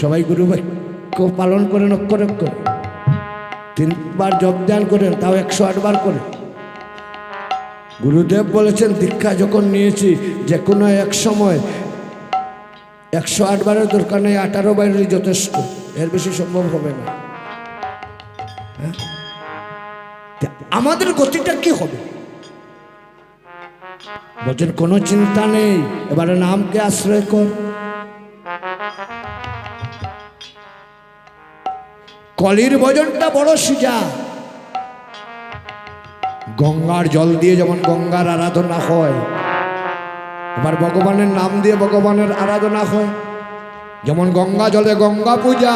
সবাই গুরু পালন করেন অক্ষর অক্ষর তিনবার ধ্যান করেন তাও একশো আটবার করে। গুরুদেব বলেছেন, দীক্ষা যখন নিয়েছি, যে কোনো এক সময় একশো আটবারের দরকার নেই, আঠারো বারেরই যথেষ্ট। এর বেশি সম্ভব হবে না। হ্যাঁ? আমাদের গতিটা কি হবে? বলছেন, কোনো চিন্তা নেই, এবারে নামকে আশ্রয় কর। কলির ভজনটা বড় সোজা। গঙ্গার জল দিয়ে যেমন গঙ্গার আরাধনা হয়, এবার ভগবানের নাম দিয়ে ভগবানের আরাধনা হয়। যেমন গঙ্গা জলে গঙ্গা পূজা।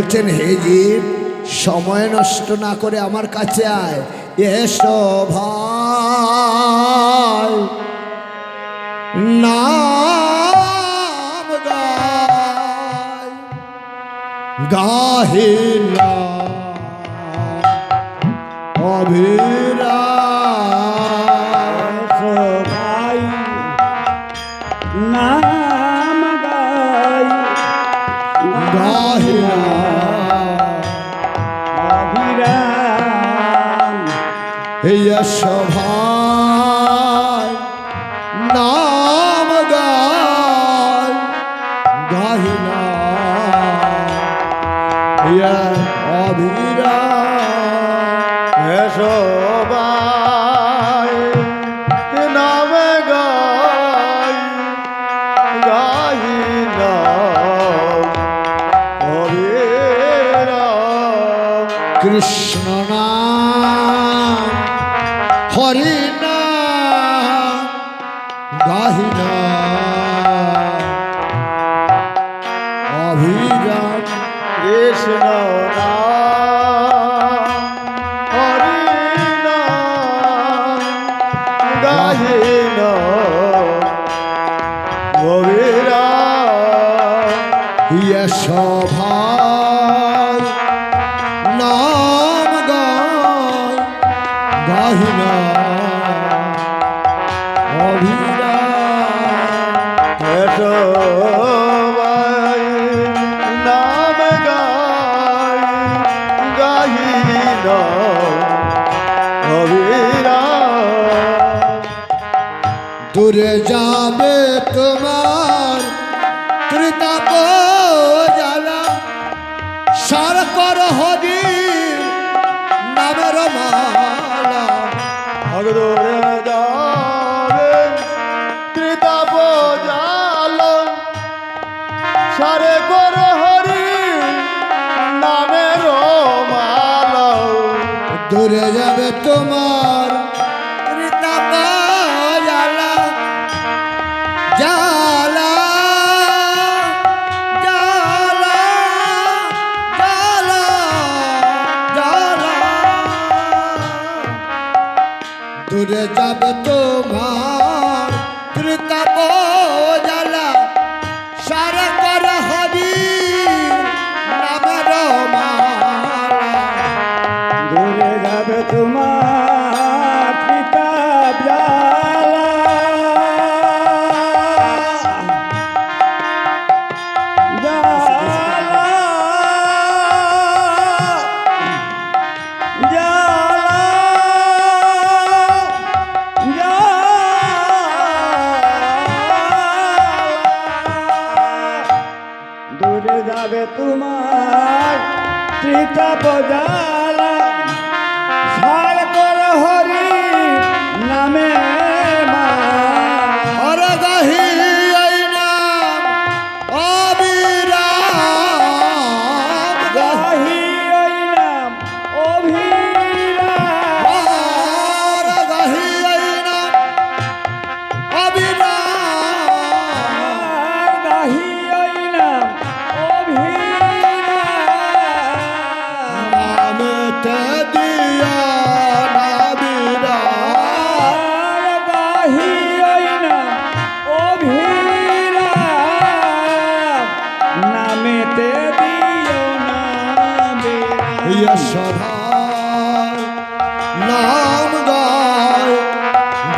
বলছেন, হে জীব, সময় নষ্ট না করে আমার কাছে আয়। এসো ভাই। না অভিরাম ভাই। নাম সভায় নাম গায় গাহিনা অধীরা সবাই নাম গাই গাহিনা কৃষ্ণ ধরি না। গাহি না। অভিরাম কৃষ্ণ সভায় নাম গায় গাহিনা দূরে যাবে তোমার ত্রিতাপ জ্বালা। সার কর হরি নামের মালা। ভগদরে যাবে ত্রিতাপ জাল সারে কর হরি নামের মাল। দূরে যাবে তোমার দূরে যাব তোমার ত্রিতাপ জ্বালা। সারা কর হবি নামের মালা দূরে যাবে তোমার দূরে যাবে তোমার ত্রিতাপ জ্বালা সার কর হরি নামে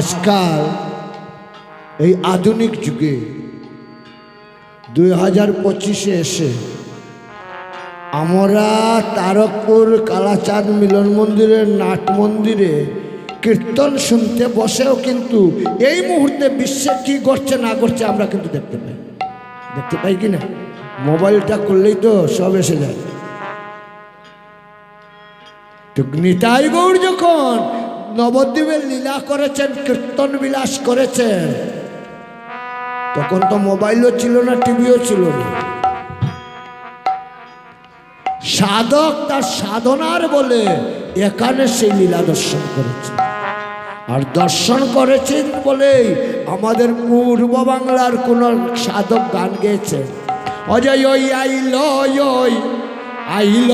আজকাল এই আধুনিক যুগে দুই হাজার পঁচিশে এসে আমরা তারকপুর কালাচাঁদ মিলন মন্দিরের নাট মন্দিরে কীর্তন শুনতে বসেও কিন্তু এই মুহূর্তে বিশ্বে কি ঘটছে না ঘটছে আমরা কিন্তু দেখতে পাই। দেখতে পাই কি না? মোবাইলটা করলেই তো সব এসে যায়। তো নিতাই গৌর যখন নবদ্বীপের লীলা করেছেন, কীর্তন বিলাস করেছেন। তখন তো মোবাইলও ছিল না, টিভিও ছিল না। সাধক তার সাধনার বলে এখানে সেই লীলা দর্শন করেছে আর দর্শন করেছেন বলেই আমাদের পূর্ব বাংলার কোন সাধক গান গেয়েছে। অজয় ওই আইল আইল।